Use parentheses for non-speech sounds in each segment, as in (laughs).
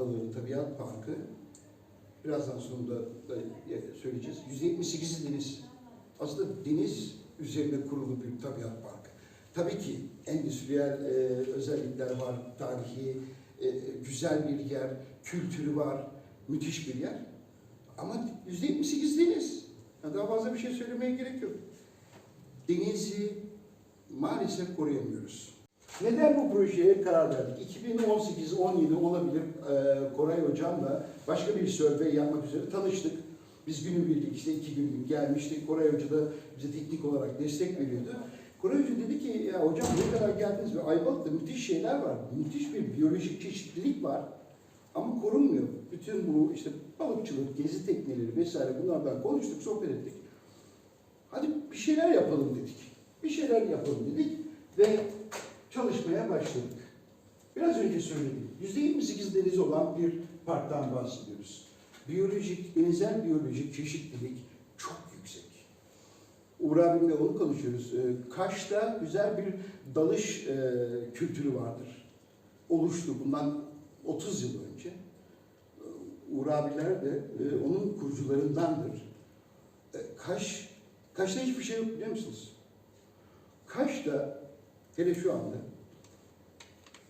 Adaları Tabiat Parkı. Birazdan sonunda da söyleyeceğiz. 178 deniz. Aslında deniz üzerine kurulu bir tabiat parkı. Tabii ki endüstriyel e, özellikler var, tarihi, e, güzel bir yer, kültürü var, müthiş bir yer. Ama %78 deniz. Yani daha fazla bir şey söylemeye gerek yok. Denizi maalesef koruyamıyoruz. Neden bu projeye karar verdik? 2018-17 olabilir e, Koray Hocam'la başka bir survey yapmak üzere tanıştık. Biz günübirlik işte iki günlük gelmiştik. Koray Hoca da bize teknik olarak destek veriyordu. Koray Hoca dedi ki ya hocam ne kadar geldiniz ve Ayvalık'ta müthiş şeyler var. Müthiş bir biyolojik çeşitlilik var. Ama korunmuyor. Bütün bu işte balıkçılık, gezi tekneleri vesaire bunlardan konuştuk, sohbet ettik. Hadi bir şeyler yapalım dedik. Bir şeyler yapalım dedik ve çalışmaya başladık. Biraz önce söyledim. %28 deniz olan bir parktan bahsediyoruz. Biyolojik, denizel biyolojik çeşitlilik çok yüksek. Uğur abimle onu konuşuyoruz. Ee, Kaş'ta güzel bir dalış e, kültürü vardır. Oluştu bundan 30 yıl önce. Ee, Uğur abiler de e, onun kurucularındandır. E, Kaş, Kaş'ta hiçbir şey yok biliyor musunuz? Kaş'ta hele şu anda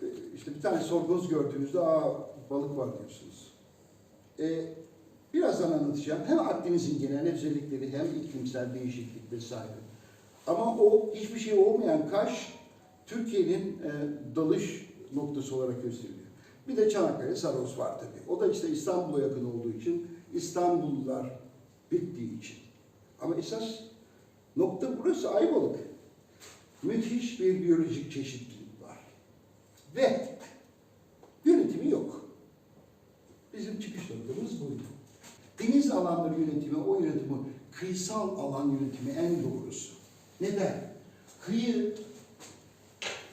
e, işte bir tane sorgunuz gördüğünüzde aa balık var diyorsunuz. E, birazdan anlatacağım. Hem Akdeniz'in genel özellikleri hem iklimsel değişiklik vesaire. Ama o hiçbir şey olmayan Kaş Türkiye'nin e, dalış noktası olarak gösteriliyor. Bir de Çanakkale Saros var tabii. O da işte İstanbul'a yakın olduğu için İstanbullular bittiği için. Ama esas nokta burası Ayvalık. Müthiş bir biyolojik çeşitlilik var. Ve yönetimi yok. Bizim çıkış noktamız buydu. Deniz alanları yönetimi, o yönetimi, kıyısal alan yönetimi en doğrusu. Neden? Kıyı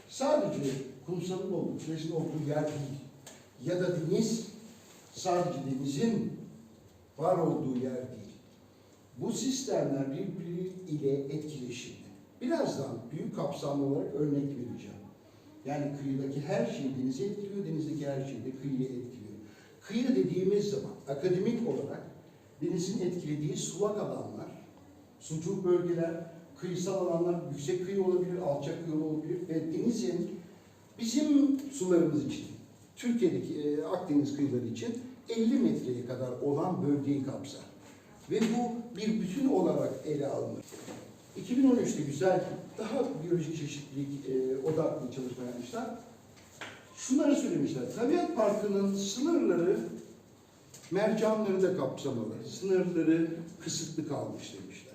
sadece kumsalın olduğu, plajın olduğu yer değil. Ya da deniz sadece denizin var olduğu yer değil. Bu sistemler birbiriyle etkileşimli. Birazdan büyük kapsamlı olarak örnek vereceğim. Yani kıyıdaki her şey denize etkiliyor, denizdeki her şey de kıyıya etkiliyor. Kıyı dediğimiz zaman akademik olarak denizin etkilediği sulak alanlar, sucuk bölgeler, kıyısal alanlar, yüksek kıyı olabilir, alçak kıyı olabilir ve denizin bizim sularımız için, Türkiye'deki e, Akdeniz kıyıları için 50 metreye kadar olan bölgeyi kapsar. Ve bu bir bütün olarak ele alınır. 2013'te güzel, daha biyolojik çeşitlilik e, odaklı çalışma yapmışlar. Şunları söylemişler, Tabiat Parkı'nın sınırları mercanları da kapsamalı, sınırları kısıtlı kalmış demişler.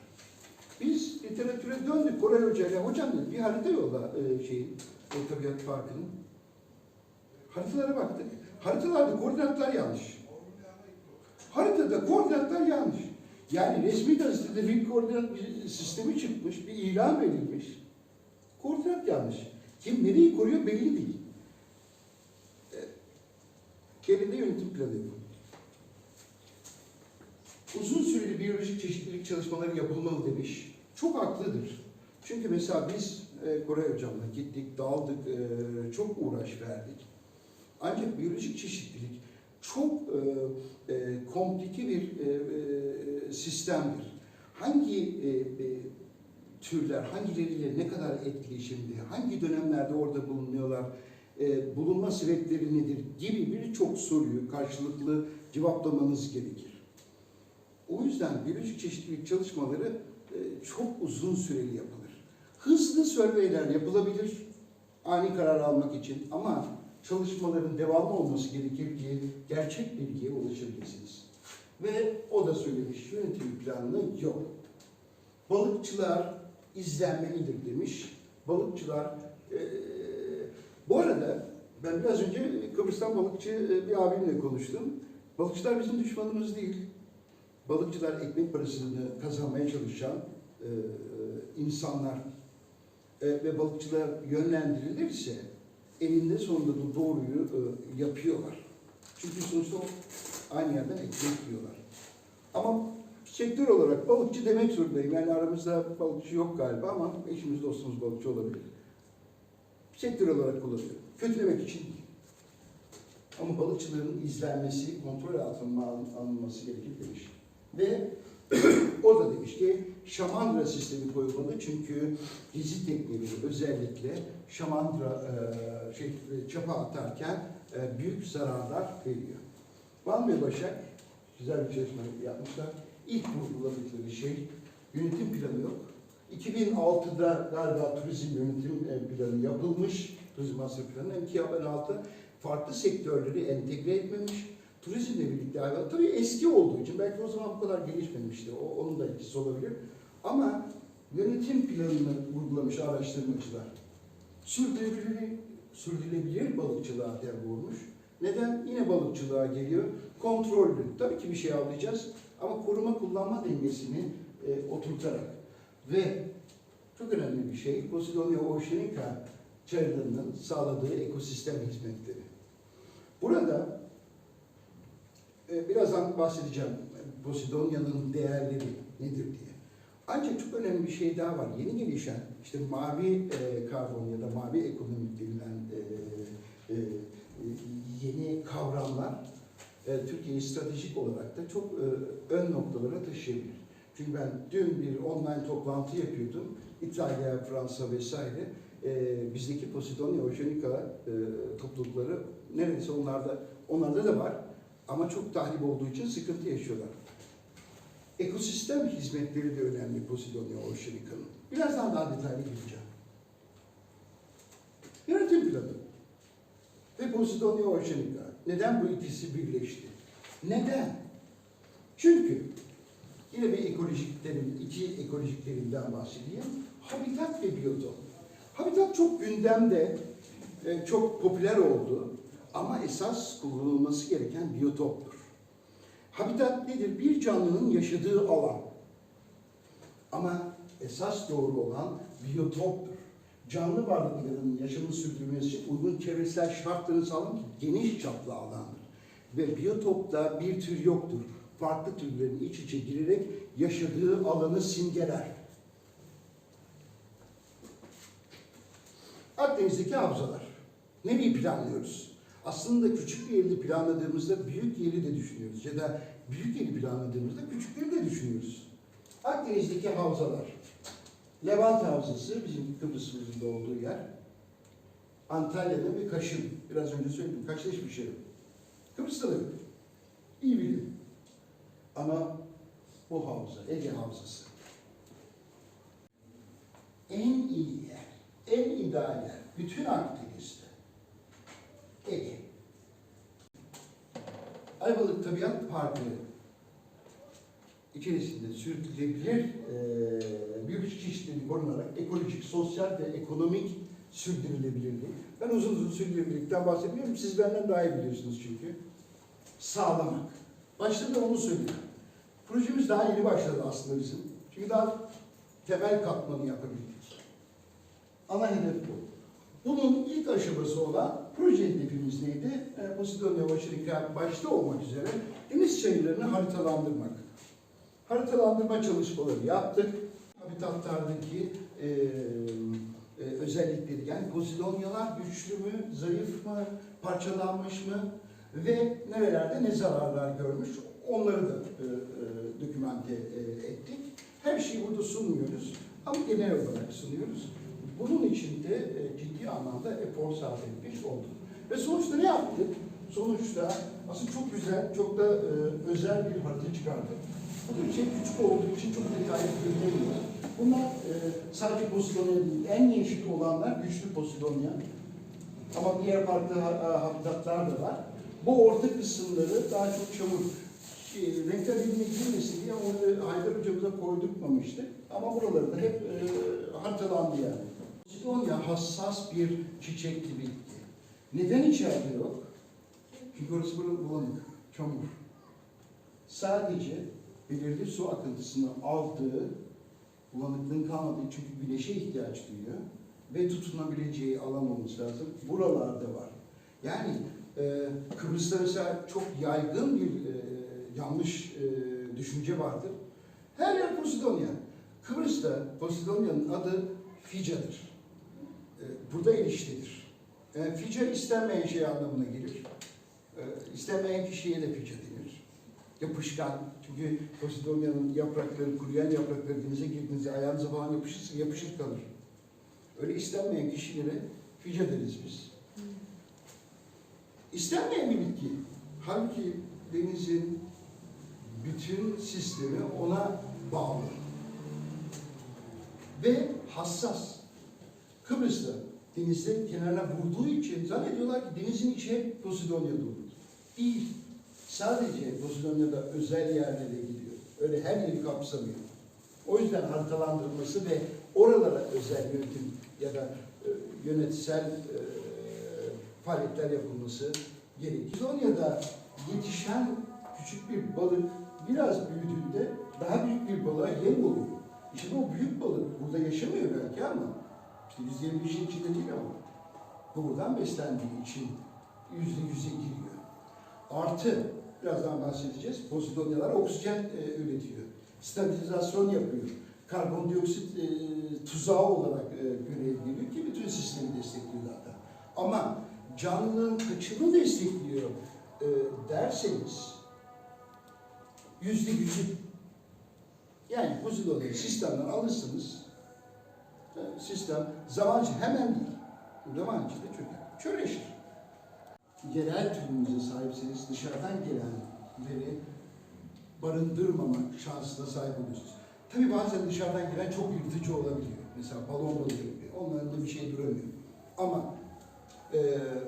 Biz literatüre döndük Koray Hoca'yla, hocam dedi bir harita yolla e, şeyin, o Tabiat Parkı'nın. Haritalara baktık. Haritalarda koordinatlar yanlış. Haritada koordinatlar yanlış. Yani resmi gazetede bir koordinat sistemi çıkmış, bir ilan verilmiş. Koordinat yanlış. Kim nereyi koruyor belli değil. E, yönetim planı yapın. Uzun süreli biyolojik çeşitlilik çalışmaları yapılmalı demiş. Çok haklıdır. Çünkü mesela biz e, Koray Hocam'la gittik, daldık, e, çok uğraş verdik. Ancak biyolojik çeşitlilik çok e, e, komplike bir e, e, sistemdir. Hangi e, e, türler, hangileriyle ne kadar etkileşimli, hangi dönemlerde orada bulunuyorlar, e, bulunma sebepleri nedir gibi birçok soruyu karşılıklı cevaplamanız gerekir. O yüzden biyolojik çeşitlilik çalışmaları e, çok uzun süreli yapılır. Hızlı surveyler yapılabilir ani karar almak için ama çalışmaların devamı olması gerekir ki gerçek bilgiye ulaşabilirsiniz. Ve o da söylemiş yönetim planı yok. Balıkçılar izlenmelidir demiş. Balıkçılar e, bu arada ben biraz önce Kıbrıs'tan balıkçı e, bir abimle konuştum. Balıkçılar bizim düşmanımız değil. Balıkçılar ekmek parasını kazanmaya çalışan e, insanlar e, ve balıkçılar yönlendirilirse eninde sonunda da doğruyu e, yapıyorlar. Çünkü sonuçta aynı yerden ekmek yiyorlar. Ama sektör olarak balıkçı demek zorundayım. Yani aramızda balıkçı yok galiba ama eşimiz dostumuz balıkçı olabilir. Sektör olarak kullanıyorum. Kötülemek için. Ama balıkçıların izlenmesi, kontrol altına alın- alınması gerekir demiş. Ve (clears throat) o da demiş ki şamandıra sistemi koyulmalı çünkü gezi tekneleri özellikle şamandıra e, şey, çapa atarken e, büyük zararlar veriyor. Van ve Başak güzel bir çalışma yapmışlar. İlk vurguladıkları şey yönetim planı yok. 2006'da galiba turizm yönetim planı yapılmış. Turizm master planı. 2006 farklı sektörleri entegre etmemiş. Turizmle birlikte hayvan. Tabii eski olduğu için belki o zaman bu kadar gelişmemişti. O, onun da etkisi olabilir. Ama yönetim planını vurgulamış araştırmacılar. Sürdürülebilir, sürdürülebilir balıkçılığa der vurmuş. Neden? Yine balıkçılığa geliyor. Kontrollü. Tabii ki bir şey avlayacağız ama koruma kullanma dengesini e, oturtarak ve çok önemli bir şey Posidonia oceanica çayırlarının sağladığı ekosistem hizmetleri. Burada e, birazdan bahsedeceğim Posidonia'nın değerleri nedir diye. Ancak çok önemli bir şey daha var. Yeni gelişen işte mavi e, karbon ya da mavi ekonomik denilen e, e, yeni kavramlar e, Türkiye'yi stratejik olarak da çok e, ön noktalara taşıyabilir. Çünkü ben dün bir online toplantı yapıyordum. İtalya, Fransa vesaire e, bizdeki Posidonia Oceanica e, toplulukları neredeyse onlarda onlarda da var ama çok tahrip olduğu için sıkıntı yaşıyorlar. Ekosistem hizmetleri de önemli Posidonia Oceanica'nın. Birazdan daha detaylı gireceğim. Yönetim planı ve Posidonia Oceanica. Neden bu ikisi birleşti? Neden? Çünkü yine bir ekolojik terim, iki ekolojik terimden bahsedeyim. Habitat ve biyotop. Habitat çok gündemde, e, çok popüler oldu ama esas kullanılması gereken biyotoptur. Habitat nedir? Bir canlının yaşadığı alan. Ama esas doğru olan biyotoptur. Canlı varlıkların yaşamını sürdürmesi için uygun çevresel şartları sağlamak geniş çaplı alandır. Ve biyotopta bir tür yoktur. Farklı türlerin iç içe girerek yaşadığı alanı simgeler. Akdeniz'deki havzalar. Nereyi planlıyoruz? Aslında küçük bir yeri planladığımızda büyük yeri de düşünüyoruz. Ya da büyük yeri planladığımızda küçük yeri de düşünüyoruz. Akdeniz'deki havzalar. Levant Havzası bizim Kıbrıs'ımızın olduğu yer. Antalya'da ve Kaş'ın. Biraz önce söyledim. Şey yok. Kıbrıs'ta da yok. İyi bilin. Ama bu havza, Ege Havzası. En iyi yer, en ideal yer. Bütün Akdeniz'de. Ege. Ayvalık Tabiat Parkı içerisinde sürdürülebilir e, biyolojik çeşitliliği korunarak ekolojik, sosyal ve ekonomik sürdürülebilirliği. Ben uzun uzun sürdürülebilirlikten bahsetmiyorum. Siz benden daha iyi biliyorsunuz çünkü. Sağlamak. Başta da onu söylüyorum. Projemiz daha yeni başladı aslında bizim. Çünkü daha temel katmanı yapabildik. Ana hedef bu. Bunun ilk aşaması olan proje hedefimiz neydi? E, Posidonia Oceanica başta olmak üzere deniz çayırlarını haritalandırmak. Haritalandırma çalışmaları yaptık. Habitatlardaki e, e, özellikleri yani Posidonyalar güçlü mü, zayıf mı, parçalanmış mı ve nerelerde ne zararlar görmüş onları da e, e, dokümante e, ettik. Her şeyi burada sunmuyoruz ama genel olarak sunuyoruz. Bunun için de e, ciddi anlamda efor sarf etmiş olduk. Ve sonuçta ne yaptık? Sonuçta aslında çok güzel, çok da e, özel bir harita çıkardık. Bu şey küçük olduğu için çok detaylı görünemiyor. Bunlar e, sadece Posidonia değil, en yeşil olanlar güçlü Posidonia. Ama diğer farklı ha- ha- habitatlar da var. Bu orta kısımları daha çok çamur. Şey, renkler birbirine girmesin diye onu Haydar hocamıza koydurtmamıştık. Ama buraları da hep e, haritalandı yani. Posidonia hassas bir çiçekli bitki. Neden içeride yok? Çünkü orası burada bulanık, çamur. Sadece belirli su akıntısını aldığı, bulanıklığın kalmadığı çünkü güneşe ihtiyaç duyuyor ve tutunabileceği alan olması lazım. Buralarda var. Yani e, Kıbrıs'ta mesela çok yaygın bir e, yanlış e, düşünce vardır. Her yer Posidonia. Kıbrıs'ta Posidonia'nın adı Fica'dır. E, burada eriştedir. E, Fica istenmeyen şey anlamına gelir. Ee, istenmeyen kişiye de füce denir. Yapışkan. Çünkü Posidonya'nın yaprakları, kuruyan yaprakları denize girdiğinizde ayağınıza falan yapışırsa yapışır kalır. Öyle istenmeyen kişilere füce deriz biz. İstenmeyen bir bitki. Halbuki denizin bütün sistemi ona bağlı. Ve hassas. Kıbrıs'ta denizlerin kenarına vurduğu için zannediyorlar ki denizin içi hep Posidonya dolu. Değil. Sadece Posidonya'da özel yerlere gidiyor. Öyle her yeri kapsamıyor. O yüzden haritalandırılması ve oralara özel yönetim ya da e, yönetsel e, faaliyetler yapılması gerekir. Pozidonya'da yetişen küçük bir balık biraz büyüdüğünde daha büyük bir balığa yem oluyor. İşte o büyük balık burada yaşamıyor belki ama işte 125'in içinde değil ama buradan beslendiği için yüzde yüze giriyor. Artı, birazdan bahsedeceğiz, Posidonyalar oksijen e, üretiyor. Stabilizasyon yapıyor. Karbondioksit e, tuzağı olarak e, görev görüyor ki bütün sistemi destekliyor zaten. Ama canlının kaçını destekliyor e, derseniz yüzde yüzü yani Posidonya'yı sistemden alırsınız e, sistem zaman içinde hemen değil. Zaman içinde çöker. Çöreşir. Yerel türünüze sahipseniz dışarıdan gelenleri barındırmamak şansına sahip oluyorsunuz. Tabii bazen dışarıdan gelen çok yırtıcı olabiliyor. Mesela balon balığı gibi. Onların da bir şey duramıyor. Ama e,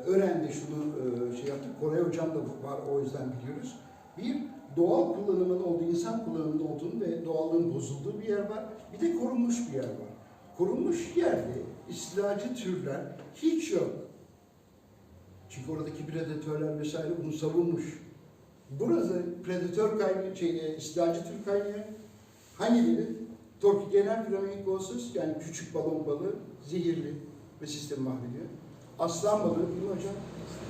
öğrendi şunu e, şey yaptık. Koray hocam da var o yüzden biliyoruz. Bir doğal kullanımın olduğu, insan kullanımında olduğunu ve doğallığın bozulduğu bir yer var. Bir de korunmuş bir yer var. Korunmuş yerde istilacı türler hiç yok. Çünkü oradaki predatörler vesaire bunu savunmuş. Burası predatör kaynağı, şey, e, istilacı tür kaynağı. Hangileri? Torkigener flamingosus yani küçük balon balığı zehirli ve sistemi mahvediyor. Aslan balığı değil mi hocam?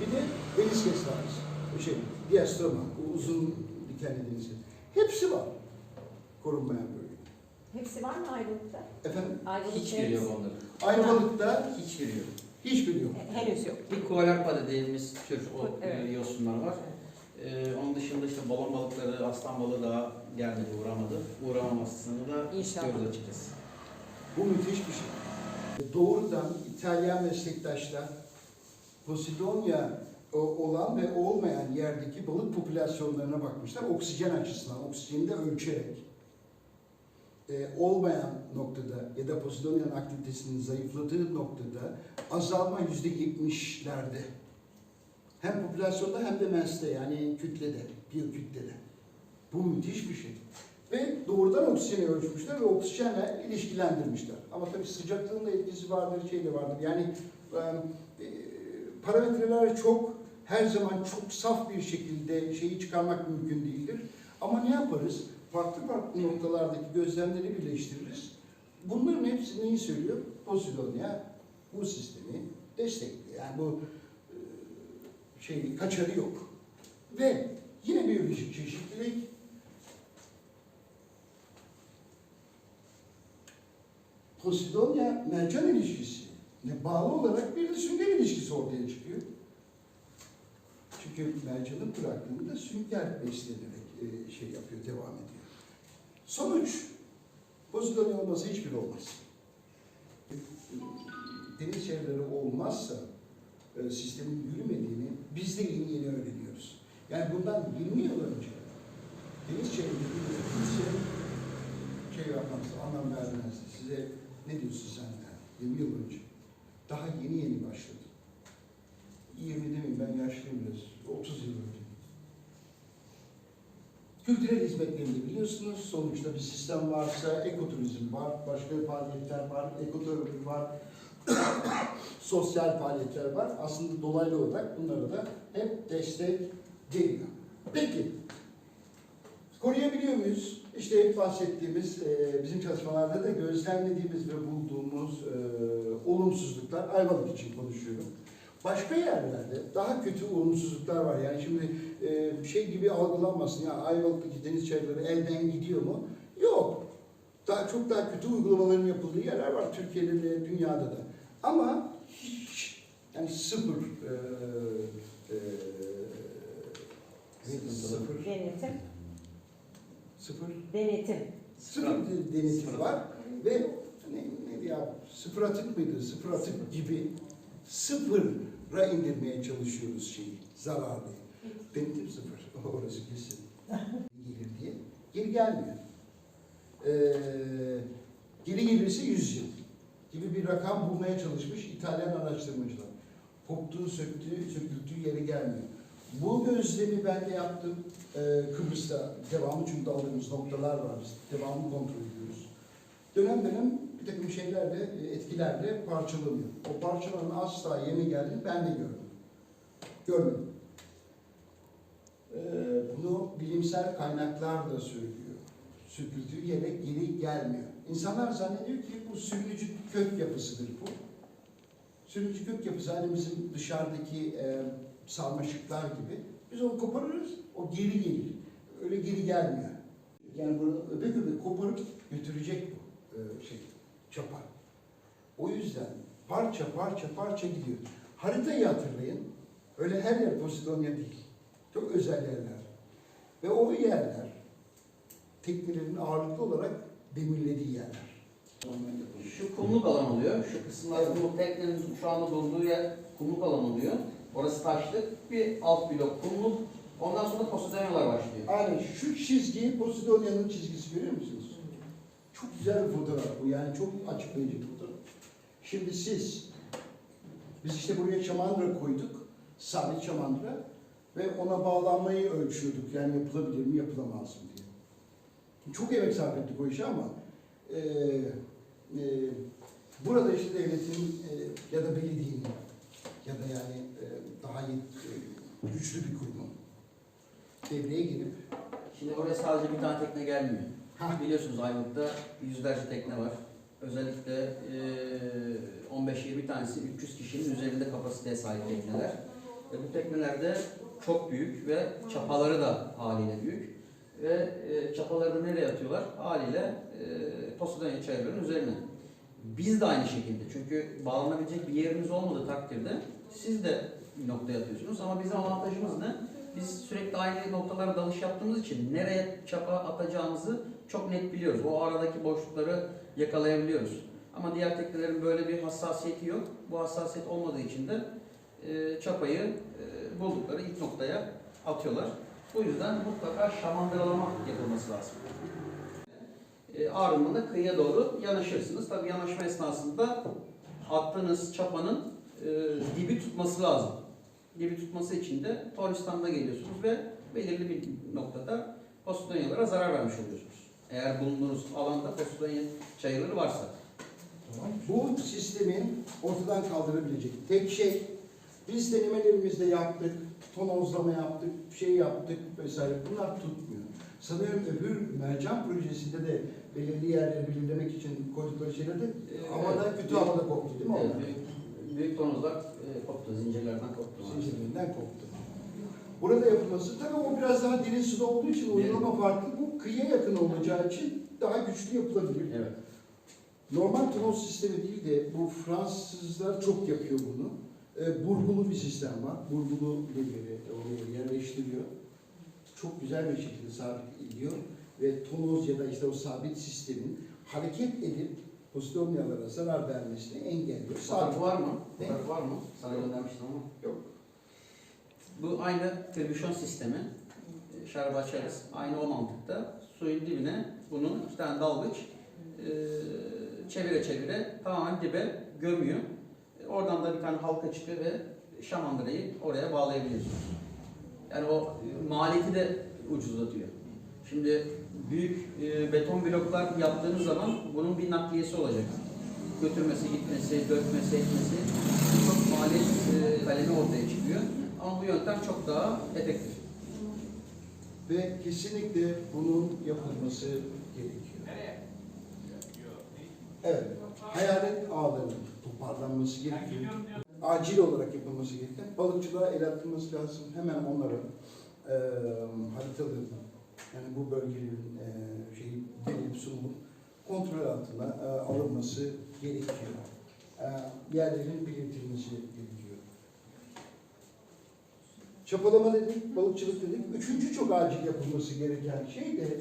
Bir de deniz kestanesi. O şey, diastoma, bu uzun dikenli deniz kestanesi. Hepsi var korunmayan bölge. Hepsi var mı Ayvalık'ta? Efendim, Ayvalık Hiçbiri yok onların. Ayvalık'ta Hiçbiri yok. Hiçbiri yok. Henüz yok. Bir koalarpa dediğimiz tür o Evet. e, yosunlar var. E, onun dışında işte balon balıkları, aslan balığı daha gelmedi, uğramadı. Uğramamasını da İnşallah. istiyoruz açıkçası. Bu müthiş bir şey. Doğrudan İtalyan meslektaşlar Posidonya o- olan ve olmayan yerdeki balık popülasyonlarına bakmışlar. Oksijen açısından, oksijeni de ölçerek. Ee, olmayan noktada ya da Posidonya'nın aktivitesinin zayıfladığı noktada azalma yüzde yetmişlerde. Hem popülasyonda hem de mesle yani kütlede, biyokütlede. Bu müthiş bir şey. Ve doğrudan oksijeni ölçmüşler ve oksijenle ilişkilendirmişler. Ama tabii sıcaklığın da etkisi vardır, şey de vardır. Yani e, e, parametreler çok her zaman çok saf bir şekilde şeyi çıkarmak mümkün değildir. Ama ne yaparız? Farklı farklı noktalardaki gözlemleri birleştiririz. Bunların hepsi neyi söylüyor? Posidonya bu sistemi destekliyor. Yani bu e, şey kaçarı yok. Ve yine biyolojik çeşitlilik Posidonya mercan ilişkisi ne bağlı olarak bir de sünger ilişkisi ortaya çıkıyor. Çünkü mercanın bıraktığında sünger beslenerek e, şey yapıyor, devam ediyor. Sonuç, Posidonya olmasa hiçbir olmaz. Deniz çevreleri olmazsa e, sistemin yürümediğini biz de yeni yeni öğreniyoruz. Yani bundan 20 yıl önce deniz çevreleri kimse şey yapmaz, anlam vermezdi. Size ne diyorsun sen der, 20 yıl önce. Daha yeni yeni başladı. 20 demeyeyim ben yaşlıyım biraz, 30 yıl önce. Kültürel hizmetlerinde biliyorsunuz sonuçta bir sistem varsa ekoturizm var, başka faaliyetler var, ekoturizm var, (coughs) sosyal faaliyetler var. Aslında dolaylı olarak bunlara da hep destek geliyor. Peki, koruyabiliyor muyuz? İşte hep bahsettiğimiz, e, bizim çalışmalarda da gözlemlediğimiz ve bulduğumuz e, olumsuzluklar, Ayvalık için konuşuyorum. Başka yerlerde daha kötü olumsuzluklar var. Yani şimdi e, şey gibi algılanmasın. Ya Ayvalık'taki deniz çayları elden gidiyor mu? Yok. Daha çok daha kötü uygulamaların yapıldığı yerler var Türkiye'de de dünyada da. Ama hiç yani sıfır e, e, sıfır, Denetim. sıfır, Denetim. sıfır de- denetim var ve ne, ne ya sıfır atık mıydı? Sıfır atık gibi sıfıra indirmeye çalışıyoruz şeyi, zararlı. Denetim sıfır, (laughs) orası kesin. Gelir diye. Geri gelmiyor. Ee, geri gelirse 100 yıl gibi bir rakam bulmaya çalışmış İtalyan araştırmacılar. Koptuğu, söktüğü, söküldüğü yere gelmiyor. Bu gözlemi ben de yaptım. Ee, Kıbrıs'ta devamlı çünkü aldığımız noktalar var. Biz devamlı kontrol ediyoruz. Dönem dönem bir takım şeylerle, etkilerle parçalanıyor. O parçaların asla yeni geldiğini ben de gördüm. Görmedim. Ee, bunu bilimsel kaynaklar da söylüyor. Söküldüğü yere geri gelmiyor. İnsanlar zannediyor ki bu sürücü kök yapısıdır bu. Sürücü kök yapısı hani bizim dışarıdaki e, sarmaşıklar gibi. Biz onu koparırız, o geri gelir. Öyle geri gelmiyor. Yani bunu öbek öbek koparıp götürecek bu e, şey, çapa. O yüzden parça parça parça gidiyor. Haritayı hatırlayın. Öyle her yer Posidonya değil. Çok özel yerler. Ve o yerler teknelerin ağırlıklı olarak demirlediği yerler. Şu kumluk alan oluyor. Şu kısımlar kumluk teknenin şu anda bulunduğu yer kumluk alan oluyor. Orası taşlık. Bir alt blok kumluk. Ondan sonra posidonyalar başlıyor. Aynen şu çizgi Posidonya'nın çizgisi görüyor musunuz? Çok güzel bir fotoğraf bu yani çok açıklayıcı bir fotoğraf. Şimdi siz, biz işte buraya şamandıra koyduk, sabit şamandıra ve ona bağlanmayı ölçüyorduk yani yapılabilir mi yapılamaz mı diye. Çok emek sarf ettik o işe ama e, e, burada işte devletin e, ya da belediyenin ya da yani e, daha e, güçlü bir kurumun devreye girip Şimdi oraya sadece bir tane tekne gelmiyor. Biliyorsunuz Ayvalık'ta yüzlerce tekne var. Özellikle eee, 15-20 tanesi 300 kişinin üzerinde kapasiteye sahip tekneler. Ve bu teknelerde çok büyük ve çapaları da haliyle büyük. Ve e, çapalarını nereye atıyorlar? Haliyle e, Posidonya çayırlarının üzerine. Biz de aynı şekilde. Çünkü bağlanabilecek bir yerimiz olmadığı takdirde siz de bir noktaya atıyorsunuz. Ama bizim avantajımız ne? Biz sürekli aynı noktalara dalış yaptığımız için nereye çapa atacağımızı çok net biliyoruz. O aradaki boşlukları yakalayabiliyoruz. Ama diğer teknelerin böyle bir hassasiyeti yok. Bu hassasiyet olmadığı için de e, çapayı e, buldukları ilk noktaya atıyorlar. Bu yüzden mutlaka şamandıralama yapılması lazım. E, ardından kıyıya doğru yanaşırsınız. Tabii yanaşma esnasında attığınız çapanın e, dibi tutması lazım. Dibi tutması için de tornistanla geliyorsunuz ve belirli bir noktada Posidonyalara zarar vermiş oluyorsunuz. Eğer bulunduğunuz alanda Posidonya çayırları varsa. Bu sistemin ortadan kaldırabilecek tek şey, biz denemelerimizde yaptık, tonozlama yaptık, şey yaptık vesaire bunlar tutmuyor. Sanıyorum öbür mercan projesinde de belirli yerleri belirlemek için koydukları şeyler de Evet. havada, kötü havada koptu değil mi Evet, onlar? büyük, büyük tonozlar e, koptu, zincirlerden koptu. Zincirlerinden koptu. Burada yapılması tabii o biraz daha derin suda olduğu için uygulama farklı. Bu kıyıya yakın olacağı için daha güçlü yapılabilir. Evet. Normal tonoz sistemi değil de bu Fransızlar çok yapıyor bunu. E, burgulu bir sistem var. Burgulu demiri oraya yerleştiriyor. Çok güzel bir şekilde sabit ediyor ve tonoz ya da işte o sabit sistemin hareket edip Posidomyalara zarar vermesini engelliyor. Sabit. var mı? Ne? Var mı? Sana göndermiştim ama. Yok. Bu aynı tribüşon sistemi. E, Şarabı açarız. Aynı o mantıkta. Suyun dibine bunu iki tane dalgıç e, çevire çevire tamamen dibe gömüyor. E, Oradan da bir tane halka çıkıyor ve şamandırayı oraya bağlayabiliyorsunuz. Yani o maliyeti de ucuzlatıyor. Şimdi büyük e, beton bloklar yaptığınız zaman bunun bir nakliyesi olacak. Götürmesi, gitmesi, dökmesi, etmesi çok maliyet e, kalemi ortaya çıkıyor. Ama bu yöntem çok daha efektif. Ve kesinlikle bunun yapılması gerekiyor. Evet, hayalet ağlarının toparlanması gerekiyor. Acil olarak yapılması gereken balıkçılığa el atılması lazım. Hemen onların e, haritalarını, yani bu bölgelerin e, şeyi denilip sunulup kontrol altına e, alınması gerekiyor. E, yerlerin belirtilmesi gerekiyor. Çapalama dedik, balıkçılık dedik. Üçüncü çok acil yapılması gereken şey de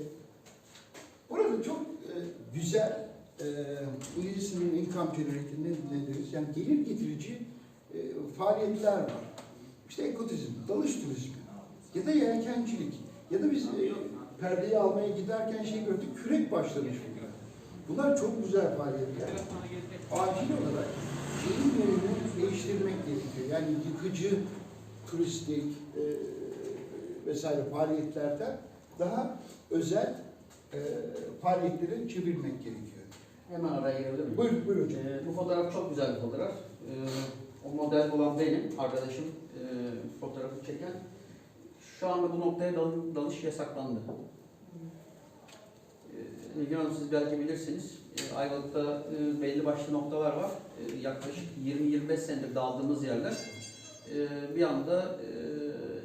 burada çok e, güzel e, İngilizce'nin income generating ne, deriz? Yani gelir getirici e, faaliyetler var. İşte ekotizm, dalış turizmi ya da yelkencilik ya da biz e, perdeyi almaya giderken şey gördük, kürek başlamış burada. Bunlar çok güzel faaliyetler. Acil olarak şehir yerini değiştirmek gerekiyor. Yani yıkıcı, turistik e, vesaire faaliyetlerden daha özel e, faaliyetlere çevirmek gerekiyor. Hemen araya girebilir miyim? Buyur, buyur hocam. Ee, bu fotoğraf çok güzel bir fotoğraf. Ee, o model olan benim, arkadaşım e, fotoğrafı çeken. Şu anda bu noktaya dal- dalış yasaklandı. Ee, Nilgün Hanım siz belki bilirsiniz. Ee, Ayvalık'ta e, belli başlı noktalar var. Ee, yaklaşık 20-25 senedir daldığımız yerler. Ee, bir anda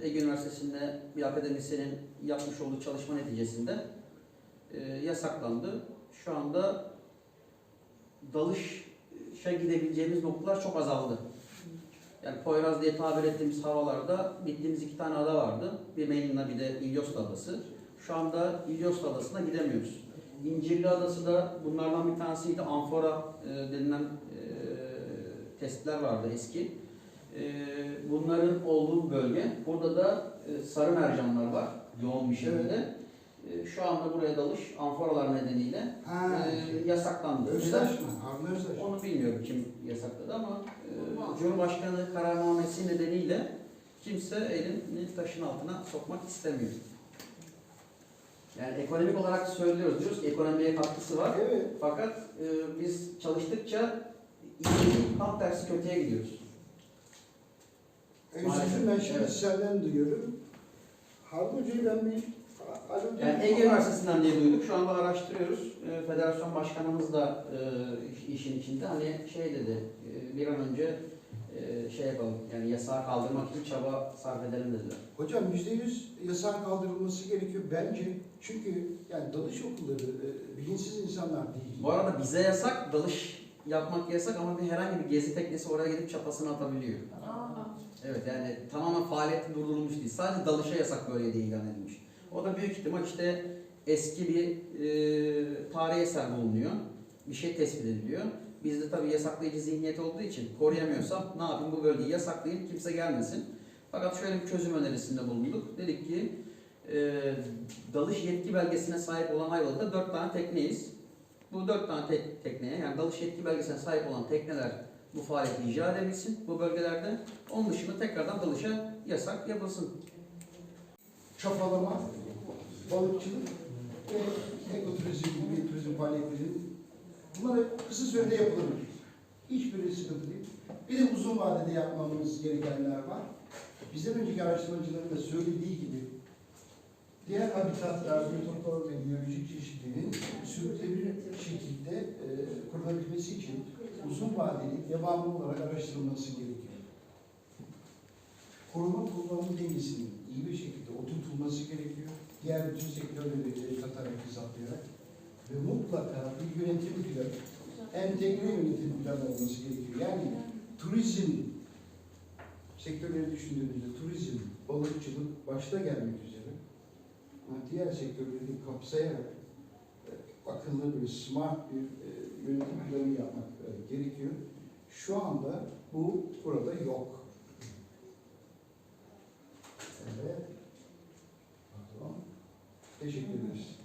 e, Ege Üniversitesi'nde bir akademisyenin yapmış olduğu çalışma neticesinde e, yasaklandı. Şu anda dalışa gidebileceğimiz noktalar çok azaldı. Yani Poyraz diye tabir ettiğimiz havalarda gittiğimiz iki tane ada vardı. Bir Melinna bir de İlyos Adası. Şu anda İlyos Adası'na gidemiyoruz. İncirli Adası da bunlardan bir tanesiydi. Amfora e, denilen testler vardı eski. E, bunların olduğu bölge. Burada da e, sarı mercanlar var yoğun bir şekilde. E, şu anda buraya dalış amforalar nedeniyle Ha, e, yasaklandı. Özdaş mı? Harun Özdaş. Onu bilmiyorum kim yasakladı ama e, Cumhurbaşkanı kararnamesi nedeniyle kimse elini taşın altına sokmak istemiyor. Yani ekonomik olarak söylüyoruz, diyoruz ki ekonomiye katkısı var. Evet. Fakat e, biz çalıştıkça iyi, tam tersi kötüye gidiyoruz. Ben şimdi Evet. senden duyuyorum. Hoca'yı ben bir... Yani Ege Üniversitesi'nden diye duyduk. Şu anda araştırıyoruz. E, Federasyon başkanımız da e, iş- işin içinde. Hani şey dedi, e, bir an önce e, şey yapalım, yani yasağı kaldırmak için çaba sarf edelim dediler. Hocam yüzde yüz yasak kaldırılması gerekiyor bence. Çünkü yani dalış okulları e, bilinçsiz insanlar değil. Bu arada bize yasak, dalış yapmak yasak ama bir herhangi bir gezi teknesi oraya gidip çapasını atabiliyor. Aa, Evet yani tamamen faaliyeti durdurulmuş değil. Sadece dalışa yasak bölgede ilan edilmiş. O da büyük ihtimal işte eski bir e, tarihi eser bulunuyor. Bir şey tespit ediliyor. Bizde tabii yasaklayıcı zihniyet olduğu için koruyamıyorsam ne yapayım bu bölgeyi yasaklayayım kimse gelmesin. Fakat şöyle bir çözüm önerisinde bulunduk. Dedik ki e, dalış yetki belgesine sahip olan Ayvalık'ta dört tane tekneyiz. Bu dört tane tek, tekneye yani dalış yetki belgesine sahip olan tekneler bu faaliyeti icra edebilsin bu bölgelerde. Onun dışında tekrardan dalışa yasak yapılsın. Çapalama, balıkçılık ekoturizm turizm faaliyetleri bunlar kısa sürede yapılır. Hiçbiri sıkıntı değil. Bir de uzun vadede yapmamız gerekenler var. Bizden önceki araştırmacıların da söylediği gibi diğer habitatlar, biyotoplar ve biyolojik çeşitliliğin sürdürülebilir şekilde e, kurulabilmesi için uzun vadeli devamlı olarak araştırılması gerekiyor. Koruma kullanım dengesinin iyi bir şekilde oturtulması gerekiyor. Diğer bütün sektörleri katarak, hesaplayarak ve mutlaka bir yönetim planı, entegre yönetim planı olması gerekiyor. Yani turizm sektörleri düşündüğümüzde turizm, balıkçılık başta gelmek üzere diğer sektörleri de kapsayarak e, akıllı bir smart bir e, yönetim planı yapmak e, gerekiyor. Şu anda bu burada yok. Evet. Pardon. Teşekkür ederiz.